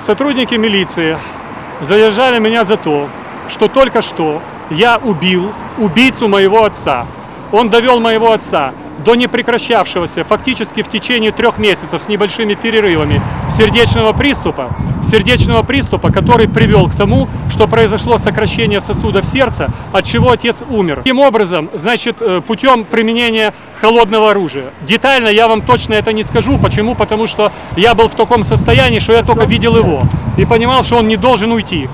Сотрудники милиции задержали меня за то, что только что я убил убийцу моего отца. Он довел моего отца до непрекращавшегося фактически в течение трех месяцев с небольшими перерывами сердечного приступа, сердечного приступа, который привел к тому, что произошло сокращение сосудов сердца, от чего отец умер. Таким образом, значит, э, путем применения холодного оружия. Детально я вам точно это не скажу. Почему? Потому что я был в таком состоянии, что я только видел его и понимал, что он не должен уйти.